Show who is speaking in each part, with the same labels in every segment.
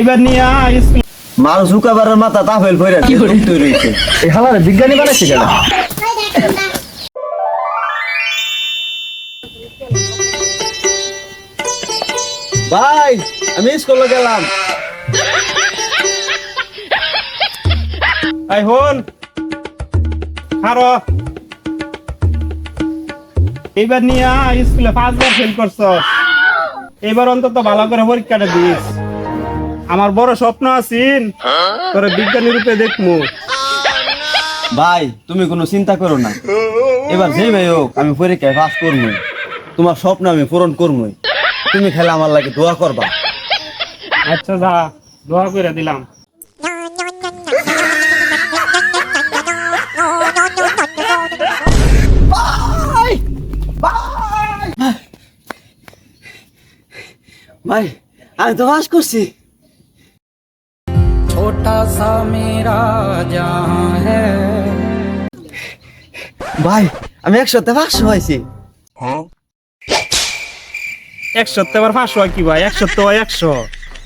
Speaker 1: এবার নিয়ে আয় স্কুল
Speaker 2: মাল ঝুকাবারের মাথা তাফেল ফইরা তৈরি হইছে। এই হালারে বিজ্ঞানী বানাইছে কেন? ভাই আমি স্কুলে গেলাম।
Speaker 1: আই হন হারো এবার নিয়ে স্কুলে পাঁচবার ফেল করছ। এবার অন্তত ভালো করে পরীক্ষাটা দিস। আমার বড় স্বপ্ন আছিন। তোর বিজ্ঞানী রূপে দেখমু।
Speaker 2: ভাই তুমি কোনো চিন্তা করো না। এবার যে ভাই হোক আমি পরীক্ষায় পাস করব তোমার স্বপ্ন আমি পূরণ করব তুমি খেলে আমার লাগে দোয়া করবা।
Speaker 1: আচ্ছা যা দোয়া করে দিলাম।
Speaker 2: ভাই আমি তো পাস করছি।
Speaker 3: छोटा सा मेरा जहां है
Speaker 2: ভাই আমি একসাথে পাঁচশো হয়েছি
Speaker 1: একশো তো আবার পাঁচশো হয় কি ভাই একশো তো হয় একশো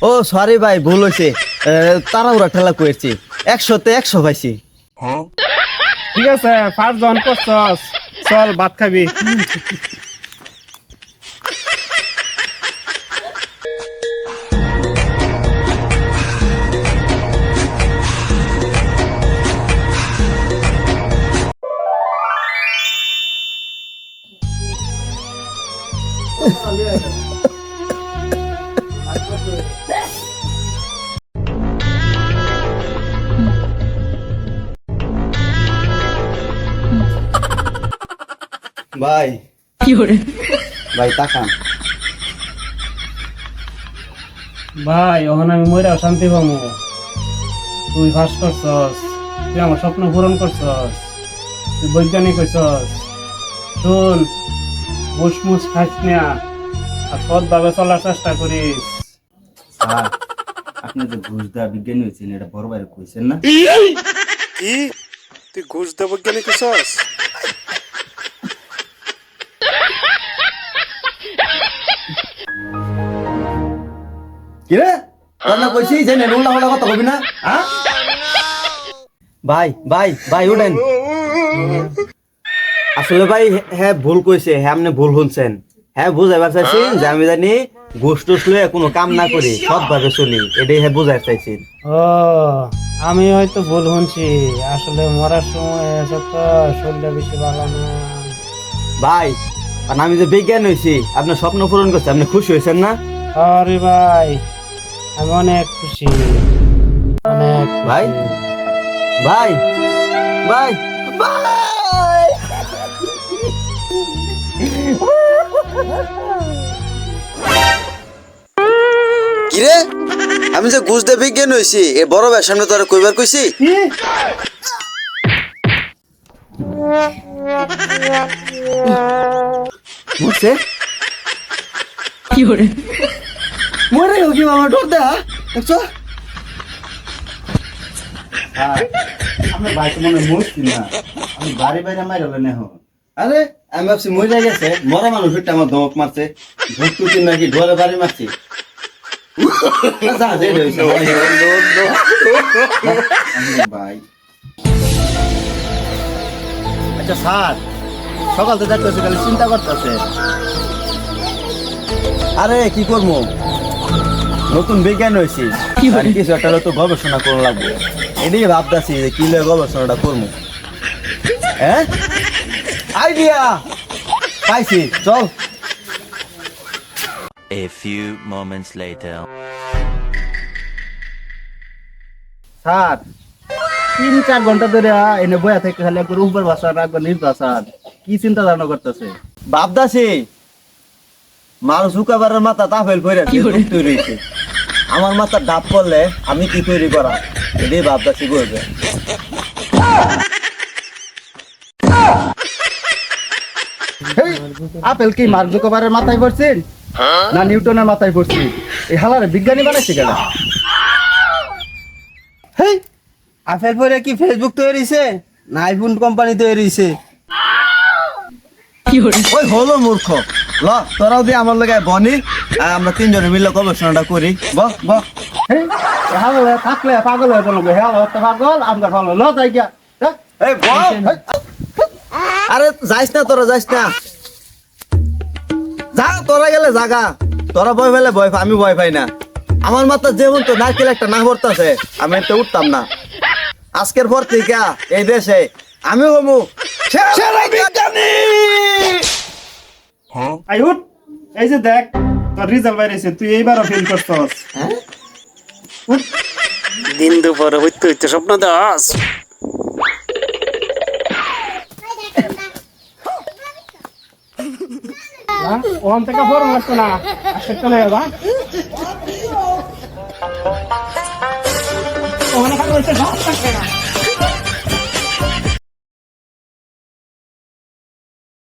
Speaker 2: ও সরি ভাই ভুল হয়েছে তাড়াহুড়া ঠেলা করেছি একশোতে একশো পাইছি
Speaker 1: ঠিক আছে ফার্স্ট জন করছস চল ভাত খাবি
Speaker 2: ভাই। ভাই তাকান।
Speaker 1: ভাই ওখানে আমি মইরাও শান্তি পাবো তুই ফাঁস করছস তুই আমার স্বপ্ন পূরণ করছস তুই বৈজ্ঞানিক হইছস। শুন মুসমুস খাইস না আর সৎভাবে চলার চেষ্টা করিস।
Speaker 2: স্যার আপনি যে ঘুষ দেওয়া বিজ্ঞানী হয়েছেন এটা বড় বাইরে কইছেন না?
Speaker 1: কি তুই ঘুষ দে বৈজ্ঞানিক হইছস
Speaker 2: কি রে তোর যে নেন উল্টা উল্টা কথা কবি না হ্যাঁ? ভাই ভাই ভাই উঠেন। আসলে ভাই হ্যাঁ ভুল কইছে হ্যাঁ আপনি ভুল শুনছেন। হ্যাঁ বুঝাইবার চাইছেন যে আমি জানি টুস লয়ে কোনো কাম না করি সৎভাবে চলি এটাই হ্যাঁ বুঝাই চাইছেন
Speaker 1: ও আমি হয়তো ভুল শুনছি আসলে মরার সময় এসে তো শরীরটা বেশি ভালো না।
Speaker 2: ভাই আর আমি যে বিজ্ঞান হয়েছি আপনার স্বপ্ন পূরণ করছে আপনি খুশি হয়েছেন না?
Speaker 1: আরে ভাই আমি অনেক খুশি অনেক
Speaker 2: ভাই? ভাই ভাই ভাই!
Speaker 4: কিরে? আমি যে ঘুষ দিয়ে বিজ্ঞান হয়েছি এ বড় ভাইয়ের সামনে তোরা কইবার কইছি?
Speaker 2: মরছে মরে হোক মামা ডর দা দেখছ? আমি ভাই মনে মরছি না। আমি বাড়ি বাইরে মাইরে হলো নেহ। আরে আমি ভাবছি মরে গেছে মরা মানুষ একটা আমার ধমক মারছে ভূত নাকি ঘরে বাড়ি মারছি। ভাই। আচ্ছা স্যার সকাল থেকে দেখতেছে খালি চিন্তা করতেছে। আরে কি করব? নতুন বিজ্ঞান হয়েছি। কিছু একটা তো গবেষণা করা লাগবে। এটাই ভাবতেছি যে কি গবেষণাটা করব। হ্যাঁ? আইডিয়া। পাইছি চল।
Speaker 5: A few moments later.
Speaker 2: Sir তিন চার ঘণ্টা ধরে এনে বয়া থেকে খালি একবার উপর ভাষা একবার নিজ ভাষা। কি চিন্তা ধারণা করতেছে? ভাবতাছি মানুষ হুকাবারের মাথা তাফেল করে তৈরি আমার মাথা ডাব পড়লে আমি কি তৈরি করা? এটাই ভাবতাছি করবে আপেল কি মার্ক জুকাবারের মাথায় পড়ছেন না নিউটনের মাথায় পড়ছি? এই হালারে বিজ্ঞানী বানাইছে কেন? হেই আপেল পরে কি ফেসবুক তৈরি হইছে? না আইফোন কোম্পানি তৈরি হইছে? ওই হলো মূর্খ। ল তোরাও দিয়ে আমার লগে বনি আর আমরা তিনজনে মিলে গবেষণাটা করি। বহ বহ
Speaker 1: হ্যালো থাকলে পাগল হয়ে গেল হ্যালো পাগল আমরা ভালো ল তাই গিয়া।
Speaker 2: এই বহ আরে যাইস না তোরা যাইস না। যা তোরা গেলে জাগা। তোরা ভয় ফেলে ভয় আমি ভয় পাই না। আমার মাথা যেমন তো নারকেল একটা না ভরতাছে আমি এতে উঠতাম না। আজকের পর থেকে এই দেশে আমি হমু সেরা বিজ্ঞানী!
Speaker 1: আই উঠ। এই যে দেখ তোর রেজাল্ট বাইরেছে তুই এইবারও ফেল করছস।
Speaker 6: দিন দুপুরে হইতে হইতে স্বপ্ন দাস
Speaker 1: ওখান থেকে ফরম লাগতো না? আজকে চলে যাবা? ওখানে খালি হচ্ছে